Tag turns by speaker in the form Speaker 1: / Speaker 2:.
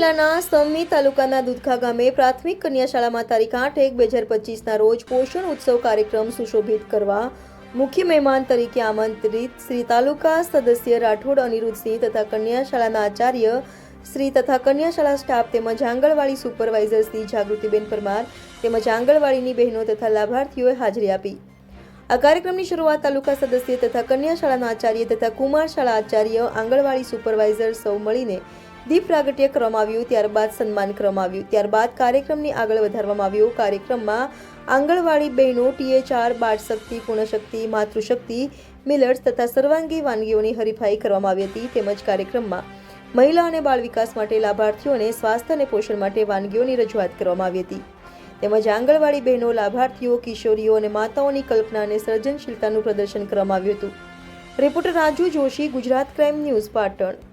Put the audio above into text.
Speaker 1: જિલ્લાના સમી તાલુકાના દુધખા ગામે પ્રાથમિક કન્યાશાળામાં તારીખ આઠ એક બે હજાર પચીસના રોજ પોષણ ઉત્સવ કાર્યક્રમ સુશોભિત કરવા મુખ્ય મહેમાન તરીકે આમંત્રિત શ્રી તાલુકા સદસ્ય રાઠોડ અનિરુદ્ધસિંહ તથા કન્યાશાળાના આચાર્ય શ્રી તથા કન્યાશાળા સ્ટાફ તેમજ આંગણવાડી સુપરવાઇઝર શ્રી જાગૃતિબેન પરમાર તેમજ આંગણવાડીની બહેનો તથા લાભાર્થીઓએ હાજરી આપી. આ કાર્યક્રમની શરૂઆત તાલુકા સદસ્ય તથા કન્યાશાળાના આચાર્ય તથા કુમાર શાળા આચાર્ય આંગણવાડી સુપરવાઇઝર સૌ મળીને દીપ પ્રાગટ્ય કરવામાં આવ્યું, ત્યારબાદ સન્માન કરવામાં આવ્યું. ત્યારબાદ કાર્યક્રમને આગળ વધારવામાં આવ્યો. કાર્યક્રમમાં આંગણવાડી બહેનો, ટીએચઆર બાળ શક્તિ પૂર્ણશક્તિ, માતૃશક્તિ, મિલર્સ તથા સર્વાંગી વાનગીઓની હરીફાઈ કરવામાં આવી હતી. તેમજ કાર્યક્રમમાં મહિલા અને બાળ વિકાસ માટે લાભાર્થીઓને સ્વાસ્થ્ય અને પોષણ માટે વાનગીઓની રજૂઆત કરવામાં આવી હતી. તેમજ આંગણવાડી બહેનો, લાભાર્થીઓ, કિશોરીઓ અને માતાઓની કલ્પના અને સર્જનશીલતાનું પ્રદર્શન કરવામાં આવ્યું હતું. Reporter Raju Joshi, Gujarat crime news, Patan.